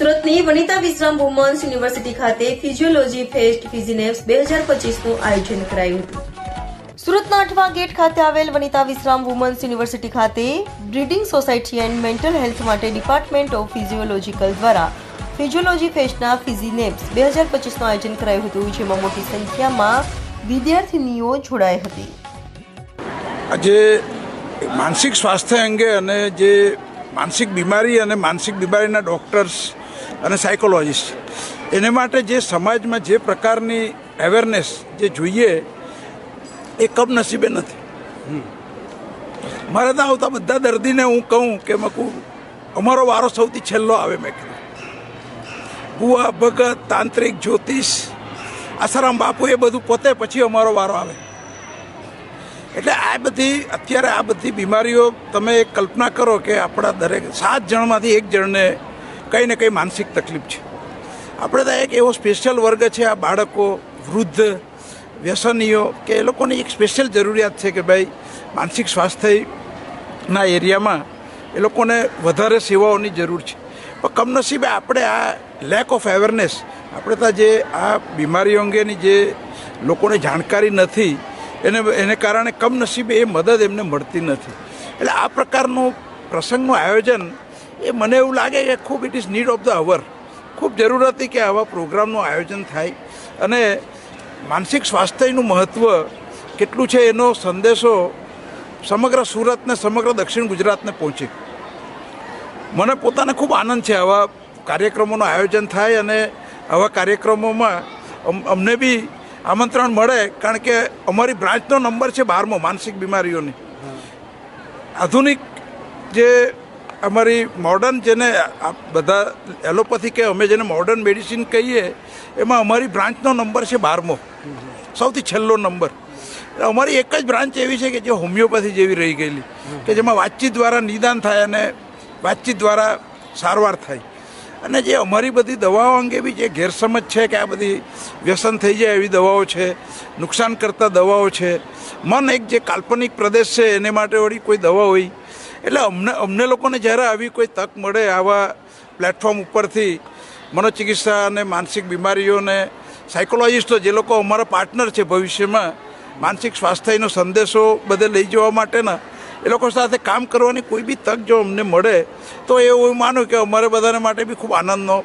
Vanita Vishram women's university ખાતે physiology fest ફિઝિનેપ્સ બે હજાર પચીસનું આયોજન કરાયું હતું. સુરતના અઠવા ગેટ ખાતે આવેલ વનિતા વિશ્રામ વુમન્સ યુનિવર્સિટી ખાતે breeding society and mental health માટે ડિપાર્ટમેન્ટ ઓફ ફિઝિયોલોજીકલ દ્વારા ફિઝિયોલોજી ફેસ્ટના ફિઝિનેપ્સ બે હજાર પચીસનું આયોજન કરાયું હતું, જેમાં મોટી સંખ્યામાં વિદ્યાર્થીનીઓ જોડાઈ હતી. આજે માનસિક સ્વાસ્થ્ય અંગે અને જે માનસિક બીમારી અને માનસિક બીમારીના ડૉક્ટર્સ અને સાયકોલોજિસ્ટ એને માટે જે સમાજમાં જે પ્રકારની અવેરનેસ જે જોઈએ, એ કમનસીબે નથી. મારે ત્યાં આવતા બધા દર્દીને હું કહું કે મકું, અમારો વારો સૌથી છેલ્લો આવે મેં કીધું. ગુવા ભગત, તાંત્રિક, જ્યોતિષ, આસારામ બાપુ એ બધું પોતે પછી અમારો વારો આવે. એટલે આ બધી, અત્યારે આ બધી બીમારીઓ તમે કલ્પના કરો કે આપણા દરેક સાત જણમાંથી એક જણને કંઈ ને કંઈ માનસિક તકલીફ છે. આપણે ત્યાં એક એવો સ્પેશિયલ વર્ગ છે, આ બાળકો, વૃદ્ધ, વ્યસનીઓ, કે એ લોકોની એક સ્પેશિયલ જરૂરિયાત છે કે ભાઈ માનસિક સ્વાસ્થ્યના એરિયામાં એ લોકોને વધારે સેવાઓની જરૂર છે. પણ કમનસીબે આપણે આ લેક ઓફ અવેરનેસ આપણે ત્યાં જે આ બીમારીઓ અંગેની જે લોકોને જાણકારી નથી, એને એને કારણે કમનસીબે એ મદદ એમને મળતી નથી. એટલે આ પ્રકારનું પ્રસંગનું આયોજન એ મને એવું લાગે કે ખૂબ it is need of the hour ખૂબ જરૂર હતી કે આવા પ્રોગ્રામનું આયોજન થાય. અને માનસિક સ્વાસ્થ્યનું મહત્ત્વ કેટલું છે એનો સંદેશો સમગ્ર સુરતને, સમગ્ર દક્ષિણ ગુજરાતને પહોંચે. મને પોતાને ખૂબ આનંદ છે આવા કાર્યક્રમોનું આયોજન થાય અને આવા કાર્યક્રમોમાં અમને બી આમંત્રણ મળે કારણ કે અમારી બ્રાન્ચનો નંબર છે બારમો, માનસિક બીમારીઓની. આધુનિક જે અમારી મોડર્ન જેને બધા એલોપેથી કે અમે જેને મોડર્ન મેડિસિન કહીએ, એમાં અમારી બ્રાન્ચનો નંબર છે બારમો. સૌથી છેલ્લો નંબર અમારી એક જ બ્રાન્ચ એવી છે કે જે હોમિયોપેથી જેવી રહી ગયેલી. કે જેમાં વાતચીત દ્વારા નિદાન થાય અને વાતચીત દ્વારા સારવાર થાય. અને જે અમારી બધી દવાઓ અંગે બી જે ગેરસમજ છે કે આ બધી વ્યસન થઈ જાય એવી દવાઓ છે નુકસાન કરતા દવાઓ છે, મન એક જે કાલ્પનિક પ્રદેશ છે, એને માટે વળી કોઈ દવા હોય એટલે અમને અમને લોકોને જ્યારે આવી કોઈ તક મળે આવા પ્લેટફોર્મ ઉપરથી, મનોચિકિત્સા અને માનસિક બીમારીઓને સાયકોલોજિસ્ટો જે લોકો અમારા પાર્ટનર છે ભવિષ્યમાં, માનસિક સ્વાસ્થ્યનો સંદેશો બધે લઈ જવા માટેના, એ લોકો સાથે કામ કરવાની કોઈ બી તક જો અમને મળે, તો એવું માનું કે અમારે બધાને માટે બી ખૂબ આનંદનો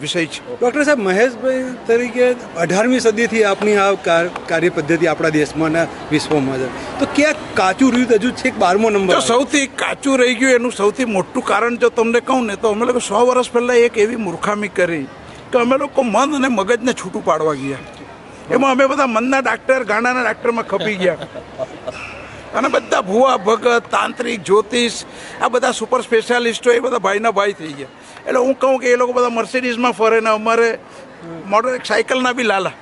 વિષય છે. ડૉક્ટર સાહેબ મહેશભાઈ તરીકે અઢારમી સદીથી આપની આ કાર- કાર્ય પદ્ધતિ આપણા દેશમાં અને વિશ્વમાં છે. તો ક્યાંક કાચું રહ્યું? હજુ છેક બારમો નંબર સૌથી કાચું રહી ગયું એનું સૌથી મોટું કારણ જો તમને કહું ને તો અમે લોકો સો વર્ષ પહેલાં એક એવી મૂર્ખામી કરી કે અમે લોકો મન અને મગજને છૂટું પાડવા ગયા. એમાં અમે બધા મનના ડાક્ટર ગાણાના ડાક્ટરમાં ખપી ગયા. અને બધા ભુવા ભગત તાંત્રિક જ્યોતિષ આ બધા સુપર સ્પેશિયાલિસ્ટો એ બધા ભાઈના ભાઈ થઈ ગયા. એટલે હું કહું કે એ લોકો બધા મર્સિડીઝમાં ફરે ને અમારે મોટર સાયકલના બી લાલા.